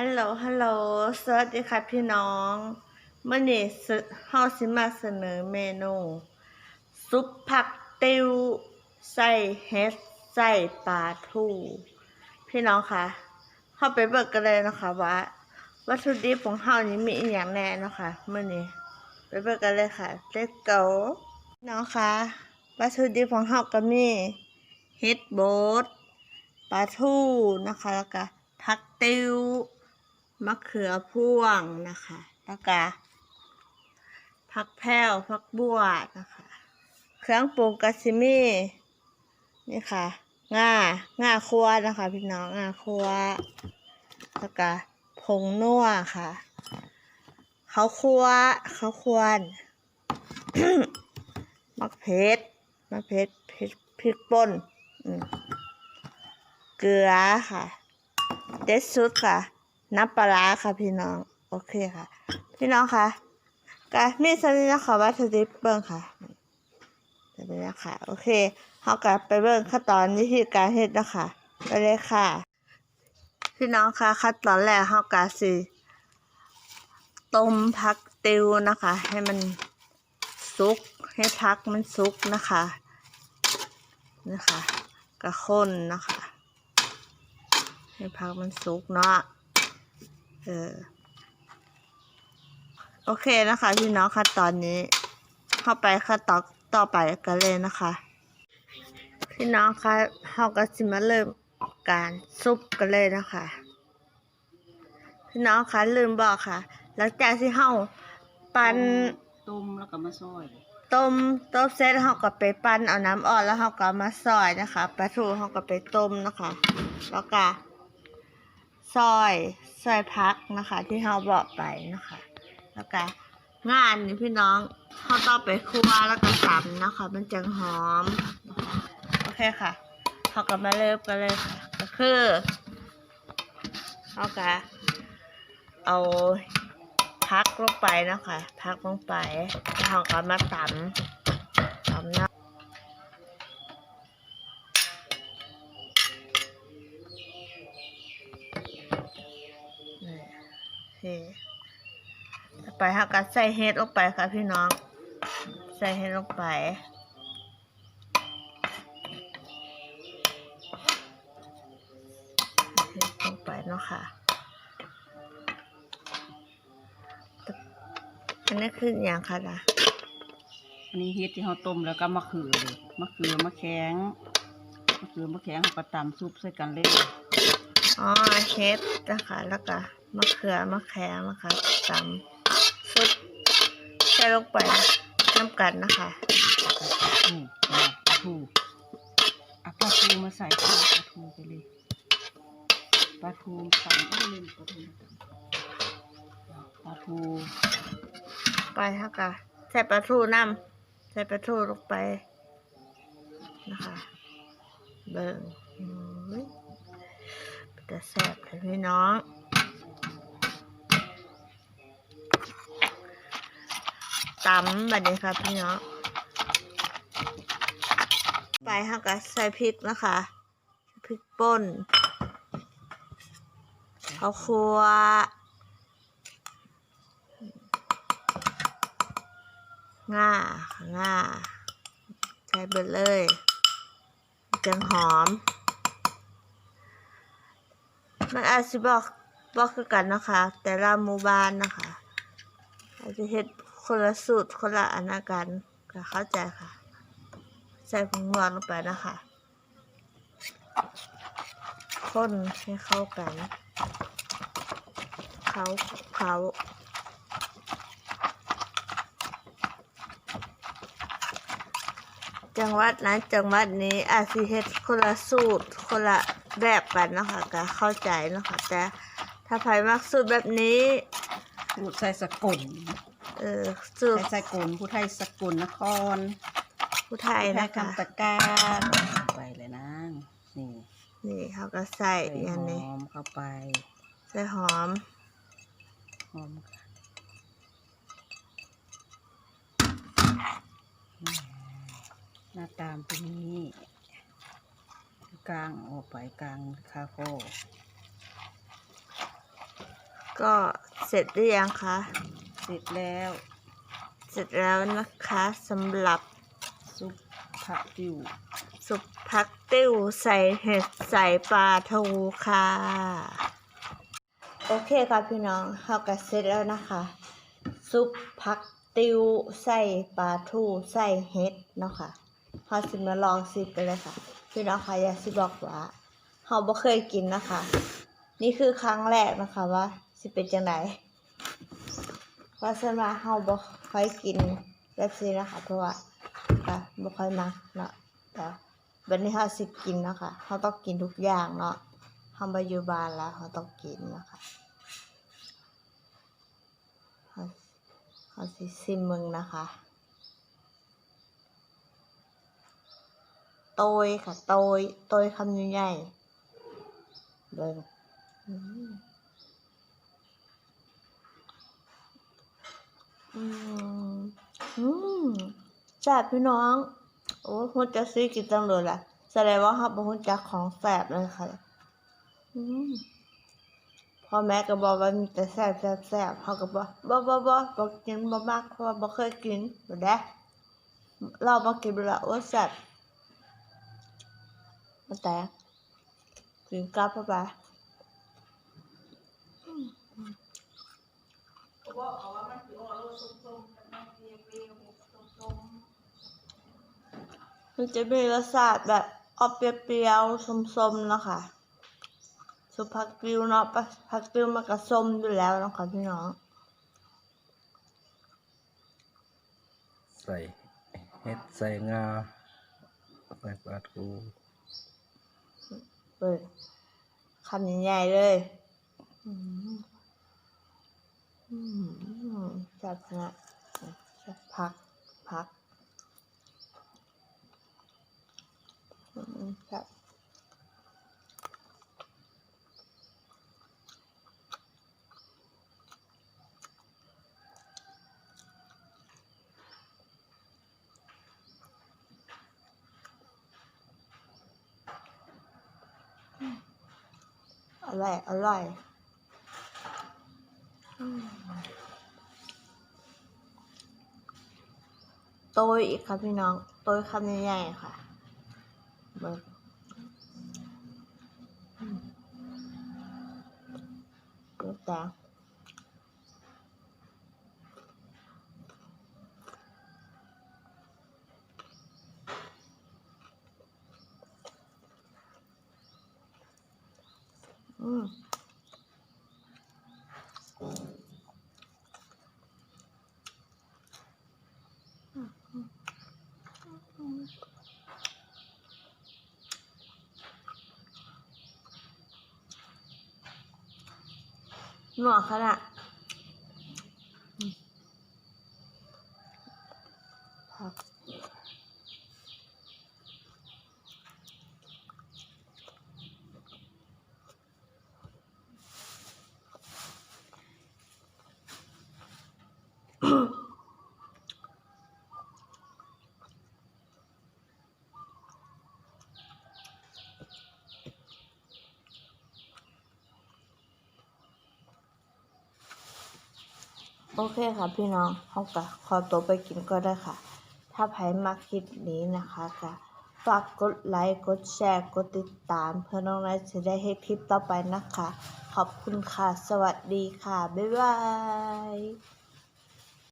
ฮัลโหล ฮัลโหล สวัสดีค่ะพี่น้อง เมื่อนี้เฮาสิมาเสนอเมนู ซุปผักติวใส่เห็ดใส่ปลาทูพี่น้องคะเข้าไปเบิกกันเลยนะคะว่า วัตถุดิบของเฮานี้มีอย่างแน่นะคะเมื่อนี้ไปเบิกกันเลยค่ะ Let's go พี่น้องคะวัตถุดิบของเฮาก็มีเห็ดโบดปลาทูนะคะแล้วก็ผักติว มะเขือพ่วงนะคะ แล้วก็ผักแพรวผักบัวนะคะ เครื่องปรุงกาซิมีนี่ค่ะง่าง่าคั่วนะคะ พี่น้องง่าคั่วแล้วก็ผงนัวค่ะเขาคั่วเขาควรมักเพชรมักเพชรพริกพริกป่นเกลือค่ะ เด็ดสุดค่ะ น้ำปลาค่ะพี่น้อง โอเคค่ะ พี่น้องคะก็มีสัญญาค่ะวัตถุดิบเบิ้งค่ะจะเป็นนะคะโอเคเขากลับไปเบิ้งขั้นตอนวิธีการเฮ็ดนะคะไปเลยค่ะ พี่น้องคะขั้นตอนแรกเขากะสิต้มพักติวนะคะ ให้มันสุกให้พักมันสุกนะคะนะคะกระข้นนะคะ ให้พักมันสุกเนาะ เออ โอเคนะคะพี่น้องค่ะตอนนี้ เข้าไปขั้นตอนต่อไปกันเลยนะคะ พี่น้องคะเราก็สิมาเริ่มการซุปกันเลยนะคะ พี่น้องคะลืมบอกค่ะ หลังจากที่เราปั่นต้มแล้วก็มาซอยต้มต้มเสร็จเราก็ไปปั้นเอาน้ำอ่อนแล้วเราก็เอามาซอยนะคะปลาทูเราก็ไปต้มนะคะ แล้วก็ ซอยซอยพักนะคะ ที่เราบอกไปนะคะ แล้วก็งานนี่พี่น้องเขาต้องไปคั่วแล้วก็ตำนะคะ มันจังหอม โอเคค่ะเขาก็มาเริ่มกันเลยค่ะ ก็คือเขาก็เอาพักลงไปนะคะ พักลงไปแล้วเขาก็มาตำตำน้ำนี่โอเค ต่อ ไปค่ะก็ใส่เห็ดลงไปค่ะพี่น้อง ใส่เห็ดลงไปเห็ดลงไปเนาะค่ะ อันนี้คืออย่างค่ะนะอันนี้เฮ็ดที่เราต้มแล้วก็มะเขือเลยมะเขือมะแข็งมะเขือมะแข็งเราก็ตำซุปใส่กันเลยอ๋อเห็ดนะคะแล้วก็มะเขือมะแขงนะคะตำซุปใส่ ลงไปน้ำกันนะคะนี่ปลาทูเอาปลาทูมาใส่ปลาทูไปเลยปลาทูตำเอาเลยปลาทูปลาทูไปค่ะกะใส่ปลาทูน้ำใส่ปลาทูลงไปนะคะเบิ่งอุ้ยจะแซ่บเลยพี่น้อง ตำแบบนี้ค่ะพี่น้องไปค่ะกะใส่พริกนะคะพริกป่นข้าวคั่วง่าง่าใส่เบิดเลยจังหอม มันอาจสิบอกบอกคือกันนะคะ แต่ละหมู่บ้านนะคะอาจจะเฮ็ด คนละสูตรคนละอันนะกันก็เข้าใจค่ะ ใส่ผงนัวลงไปนะคะ คนให้เข้ากัน เขาเขาจังหวัดนั้นจังหวัดนี้อาจสิเฮ็ดคนละสูตรคนละแบบกันนะคะก็เข้าใจนะคะแต่ถ้าใครมักสูตรแบบนี้พูดใส่สกุล เออสูตรใส่สกุลผู้ไทยสกุลนครผู้ไทยผู้ไทนะยคะคำตะการไปเลยนะนี่นี่เขาก็ใส่ใส่อย่างนี้หอมเข้าไป ใส่หอม หอมหน้าตามตัวนี้กลางออกไปกลางคาโคก็เสร็จหรือยังคะ เสร็จแล้ว เสร็จแล้วนะคะสำหรับซุปผักติวสุปพักติวใส่เห็ดใส่ปลาทูค่ะ โอเคค่ะพี่น้องเราก็เสร็จแล้วนะคะ ซุปพักติวใส่ปลาทูใส่เห็ดเนาะค่ะเราสิมาลองซิกันเลยค่ะ พี่น้องค่ะอยากสิบอกว่าเราบ่เคยกินนะคะ นี่คือครั้งแรกนะคะว่า สิเป็นจังไดเพราะฉะนั้นเราบ่ค่อยกินแบบนี้นะคะเพราะว่าค่ะบ่ค่อยมักเนาะแต่วันนี้เราสิกินเนาะคะเราต้องกินทุกอย่างเนาะเรามาอยู่บ้านแล้วเราต้องกินนะคะเราเราสิซิมมึงนะคะโตยค่ะโตยโตยคำใหญ่ๆเบิ่ง อืมอืมแซ่บพี่น้อง โอ้หุ่นจะซื้อกินจังเลยล่ะ แสดงว่าเขาเป็นหุ่นจักของแสบเลยค่ะ อืมพ่อแม่ก็บอกว่ามีแต่แซ่บแซ่บแซ่บเขาก็บอกบ่บ่บ่บ่กินบ่มากเพราะว่าบ่เคยกินบ่ได้เราบ่กินไปและโอ้แซ่บมาแต่กินกลับไป มันจะมีรสชาติแบบออกเปรี้ยวๆส้มๆเนาะค่ะสุปผักติวเนาะปะผักติวมันก็ส้มอยู่แล้วเนาะค่ะพี่น้อง ใส่เห็ดใส่งาใส่ปลาทูเปิดคำใหญ่ๆเลยอืมอืมจับนะจับพักพัก อืมจับอร่อย อร่อยโตยอีกค่ะพี่น้อง โตยคำใหญ่ๆค่ะ เบิกเบิกแต่อืม หนวกขนาดผัก โอเคค่ะพี่น้องเขาก็ขอตัวไปกินก็ได้ค่ะ ถ้าใครมาคลิปนี้นะคะก็ฝากกดไลค์กดแชร์กดติดตาม เพื่อน้องนายจะได้ให้คลิปต่อไปนะคะ ขอบคุณค่ะ สวัสดีค่ะ บ๊ายบาย